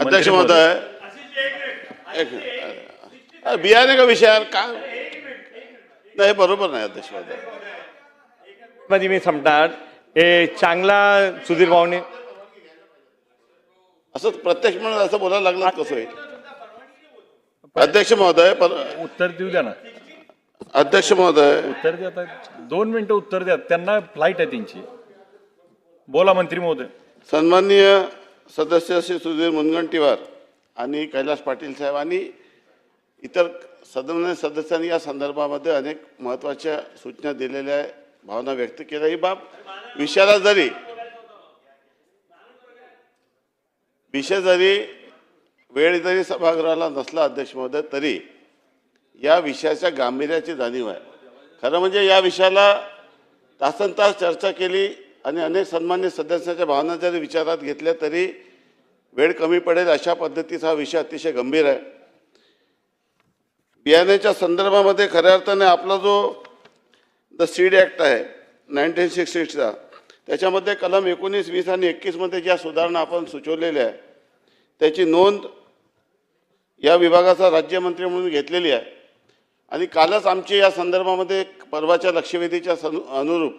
अध्यक्ष महोदय. बियाणे का विषयावर का? नाही बरोबर नाही अध्यक्ष महोदय. मध्ये मी संपणार. हे चांगला सुधीर भाऊने असं प्रत्यक्ष म्हणून असं बोलायला लागलं कसं होईल? अध्यक्ष महोदय पर उत्तर देऊ द्या ना. अध्यक्ष महोदय. उत्तर द्या दोन मिनिटं उत्तर द्या. त्यांना फ्लाईट आहे त्यांची. बोला मंत्री महोदय. सन्माननीय सदस्य श्री सुधीर मुनगंटीवार आणि कैलास पाटील साहेब आणि इतर सदन सदस्यांनी या संदर्भामध्ये अनेक महत्त्वाच्या सूचना दिलेल्या आहे भावना व्यक्त केल्या. ही बाब विषयाला जरी विषय जरी वेळ जरी सभागृहाला नसला अध्यक्ष महोदय तरी या विषयाच्या गांभीर्याची जाणीव आहे. खरं म्हणजे या विषयाला तासन तास चर्चा केली आणि अनेक सन्मान्य सदस्यांच्या भावना जरी विचारात घेतल्या तरी वेळ कमी पडेल अशा पद्धतीचा हा विषय अतिशय गंभीर आहे. बियाण्याच्या संदर्भामध्ये खऱ्या अर्थाने आपला जो द सीड ॲक्ट आहे नाईन्टीन सिक्स्टीचा त्याच्यामध्ये कलम एकोणीस वीस आणि एकवीसमध्ये ज्या सुधारणा आपण सुचवलेल्या आहे त्याची नोंद या विभागाचा राज्यमंत्री म्हणून घेतलेली आहे. आणि कालच आमची या संदर्भामध्ये परवाच्या लक्षवेधीच्या अनुरूप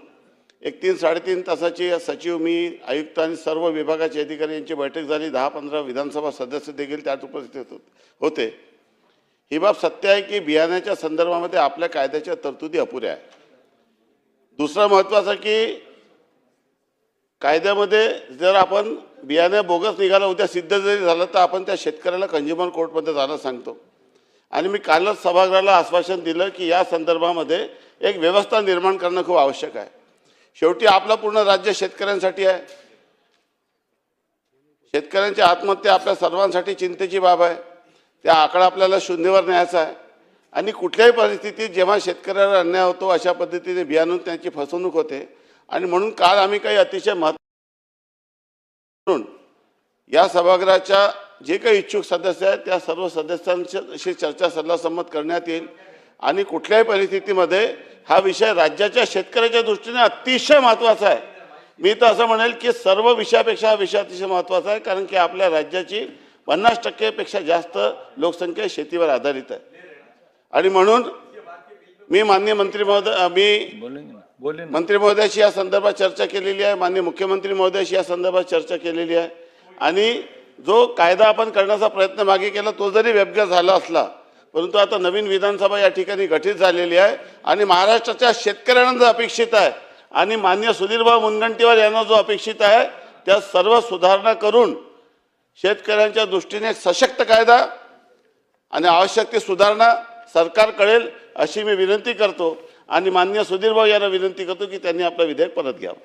एक तीन साडेतीन तासाची सचिव मी आयुक्त आणि सर्व विभागाचे अधिकारी यांची बैठक झाली. दहा पंधरा विधानसभा सदस्य देखील त्यात उपस्थित होत- होते. ही बाब सत्य आहे की बियाण्याच्या संदर्भामध्ये आपल्या कायद्याच्या तरतुदी अपुऱ्या आहे दुसरं महत्त्वाचं की कायद्यामध्ये जर आपण बियाणे बोगस निघालं उद्या सिद्ध जरी झालं तर आपण त्या शेतकऱ्याला कंझ्युमर कोर्टमध्ये जाणं सांगतो. आणि मी कालच सभागृहाला आश्वासन दिलं की या संदर्भामध्ये एक व्यवस्था निर्माण करणं खूप आवश्यक आहे. शेवटी आपलं पूर्ण राज्य शेतकऱ्यांसाठी आहे. शेतकऱ्यांची आत्महत्या आपल्या सर्वांसाठी चिंतेची बाब आहे. त्या आकडा आपल्याला शून्यवर न्यायचा आहे. आणि कुठल्याही परिस्थितीत जेव्हा शेतकऱ्यावर अन्याय होतो अशा पद्धतीने बियाणून त्यांची फसवणूक होते. आणि म्हणून काल आम्ही काही अतिशय महत्त्व म्हणून या सभागृहाच्या जे काही इच्छुक सदस्य आहेत त्या सर्व सदस्यांशी चर्चा सल्लासंमत करण्यात येईल. आणि कुठल्याही परिस्थितीमध्ये हा विषय राज्याच्या शेतकऱ्याच्या दृष्टीने अतिशय महत्त्वाचा आहे. मी तर असं म्हणेल की सर्व विषयापेक्षा हा विषय अतिशय महत्त्वाचा आहे कारण की आपल्या राज्याची पन्नास टक्केपेक्षा जास्त लोकसंख्या शेतीवर आधारित आहे. आणि म्हणून मी मान्य मंत्री महोदय मी मंत्री महोदयाशी या संदर्भात चर्चा केलेली आहे माननीय मुख्यमंत्री महोदयाशी या संदर्भात चर्चा केलेली आहे. आणि जो कायदा आपण करण्याचा प्रयत्न मागे केला तो जरी व्यभ्य झाला असला परंतु आता नवीन विधानसभा या ठिकाणी गठीत झालेली आहे आणि महाराष्ट्राच्या शेतकऱ्यांना जो अपेक्षित आहे आणि मान्य सुधीरभाऊ मुनगंटीवार यांना जो अपेक्षित आहे त्या सर्व सुधारणा करून शेतकऱ्यांच्या दृष्टीने एक सशक्त कायदा आणि आवश्यक ती सुधारणा सरकार कळेल अशी मी विनंती करतो आणि मान्य सुधीरभाऊ यांना विनंती करतो की त्यांनी आपलं विधेयक परत घ्यावं.